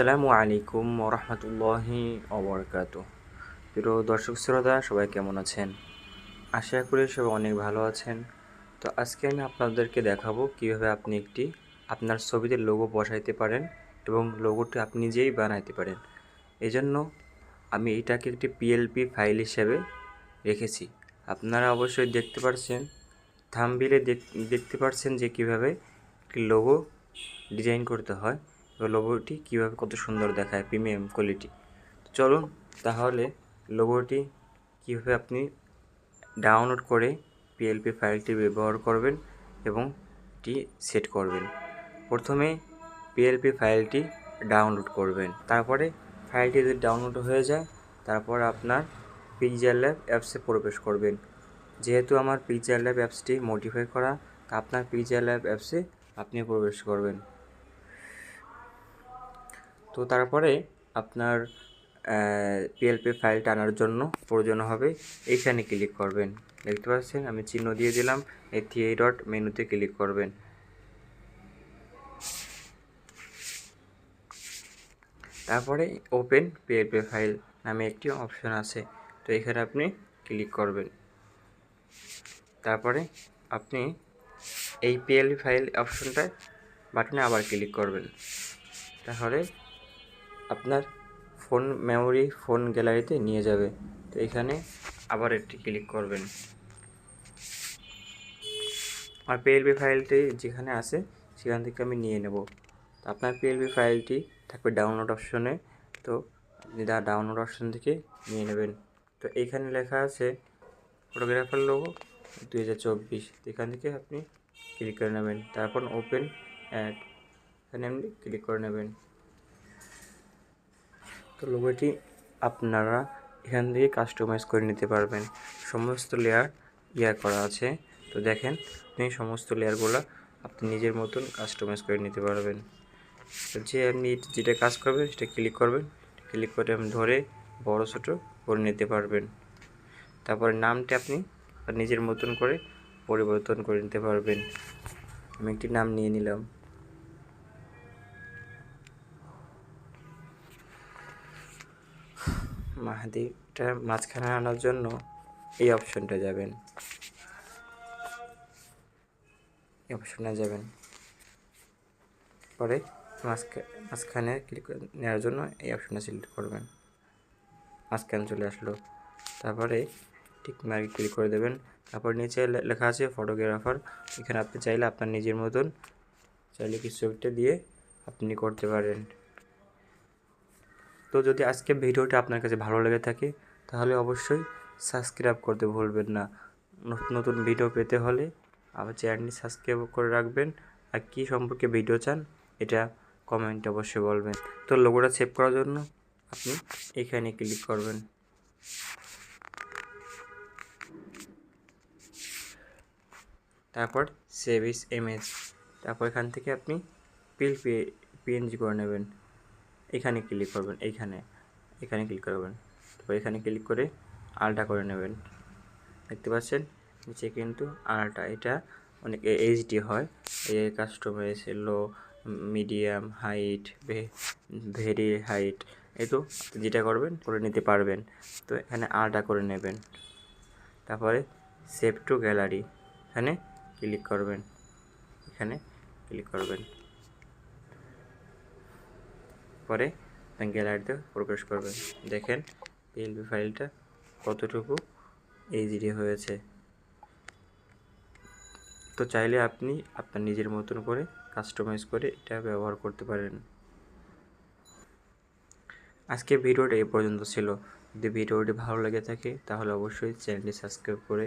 আসসালামু আলাইকুম ওরহমতুল্লাহি অবরকাত প্রিয় দর্শক শ্রোতা, সবাই কেমন আছেন? আশা করি সবাই অনেক ভালো আছেন। তো আজকে আমি আপনাদেরকে দেখাবো কীভাবে আপনি একটি আপনার ছবিতে লোগো বসাইতে পারেন এবং লোগোটি আপনি নিজেই বানাইতে পারেন। এজন্য আমি এটাকে একটি পিএলপি ফাইল হিসেবে রেখেছি। আপনারা অবশ্যই দেখতে পাচ্ছেন থামবিলে দেখতে পাচ্ছেন যে কীভাবে একটি লোগো ডিজাইন করতে হয়। লোগোটি কীভাবে কত সুন্দর দেখায় প্রিমিয়াম কোয়ালিটি চলুন তাহলে লোগোটি কীভাবে আপনি ডাউনলোড করে পিএলপি ফাইলটি ব্যবহার করবেন এবং এটি সেট করবেন। প্রথমে পিএলপি ফাইলটি ডাউনলোড করবেন। তারপরে ফাইলটি যদি ডাউনলোড হয়ে যায়, তারপর আপনার পিকজার ল্যাব অ্যাপসে প্রবেশ করবেন। যেহেতু আমার পিকজার ল্যাব অ্যাপসটি মডিফাই করা, তা আপনার পিকজার ল্যাব অ্যাপসে আপনি প্রবেশ করবেন। তো তারপরে আপনার পিএলপি ফাইল টানার জন্য প্রয়োজন হবে, এইখানে ক্লিক করবেন। দেখতে পাচ্ছেন, আমি চিহ্ন দিয়ে দিলাম এই থ্রি ডট মেনুতে ক্লিক করবেন। তারপরে ওপেন পিএলপি ফাইল নামে একটি অপশন আছে, তো এখানে আপনি ক্লিক করবেন। তারপরে আপনি এই পিএলপি ফাইল অপশনটায় বাটনে আবার ক্লিক করবেন। তাহলে আপনার ফোন মেমোরি ফোন গ্যালারিতে নিয়ে যাবে। তো এখানে আবার একটি ক্লিক করবেন। আর পিএলবি ফাইলটি যেখানে আছে, সেখান থেকে আমি নিয়ে নেব। তো আপনার পিএলবি ফাইলটি থাকবে ডাউনলোড অপশনে তো আপনি ডাউনলোড অপশন থেকে নিয়ে নেবেন। তো এইখানে লেখা আছে ফটোগ্রাফার লোগো দুই হাজার চব্বিশ। এখান থেকে আপনি ক্লিক করে নেবেন। তারপর ওপেন অ্যাড এখানে আপনি ক্লিক করে নেবেন। তো লোগোটি আপনারা এখান থেকে কাস্টমাইজ করে নিতে পারবেন। সমস্ত লেয়ার ইয়া করা আছে। তো দেখেন, আপনি সমস্ত লেয়ারগুলো আপনি নিজের মতন কাস্টমাইজ করে নিতে পারবেন। তো যে আপনি যেটা কাজ করবেন, সেটা ক্লিক করবেন। ক্লিক করে আপনি ধরে বড়, ছোটো করে নিতে পারবেন। তারপরে নামটা আপনি নিজের মতন করে পরিবর্তন করে নিতে পারবেন। আমি একটি নাম নিয়ে নিলাম। মাহাদিটা মাঝখানে আনার জন্য এই অপশনটা যাবেন। এই অপশনে যাবেন। পরে মাঝখানে মাঝখানে ক্লিক নেওয়ার জন্য এই অপশনটা সিলেক্ট করবেন। মাঝখানে চলে আসলো। তারপরে ঠিক মার্কে ক্লিক করে দেবেন। তারপর নিচে লেখা আছে ফটোগ্রাফার এখানে আপনি চাইলে আপনার নিজের মতন চাইলে কিছু একটা দিয়ে আপনি করতে পারেন। তো যদি আজকে ভিডিওটা আপনার কাছে ভালো লেগে থাকে, তাহলে অবশ্যই সাবস্ক্রাইব করতে ভুলবেন না। নতুন নতুন ভিডিও পেতে হলে আমার চ্যানেলটি সাবস্ক্রাইব করে রাখবেন। আর কী সম্পর্কে ভিডিও চান, এটা কমেন্ট অবশ্যই বলবেন। তো লোগোটা সেভ করার জন্য আপনি এখানে ক্লিক করবেন। তারপর সেভ ইস ইমেজ তারপর এখান থেকে আপনি পিল পিএনজি করে নেবেন। এখানে ক্লিক করবেন এইখানে এখানে ক্লিক করবেন। তারপর এখানে ক্লিক করে আলটা করে নেবেন। দেখতে পাচ্ছেন? নিচে কিন্তু আলটা, এটা অনেক এইচডি হয়। এই customize low medium height very height এই তো যেটা করবেন, করে নিতে পারবেন। তো এখানে আলটা করে নেবেন। তারপরে সেভ টু গ্যালারি এখানে ক্লিক করবেন। এখানে ক্লিক করবেন। পরে গ্যালারিতে প্রবেশ করবেন। দেখেন পিএলপি ফাইলটা কতটুকু এইজিডি হয়েছে। তো চাইলে আপনি আপনার নিজের মতন করে কাস্টমাইজ করে এটা ব্যবহার করতে পারেন। আজকে ভিডিওটা এই পর্যন্ত ছিল। যদি ভিডিওটি ভালো লেগে থাকে, তাহলে অবশ্যই চ্যানেলটি সাবস্ক্রাইব করে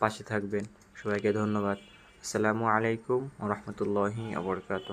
পাশে থাকবেন। সবাইকে ধন্যবাদ। আসসালামু আলাইকুম রহমতুল্লাহি আবরকাত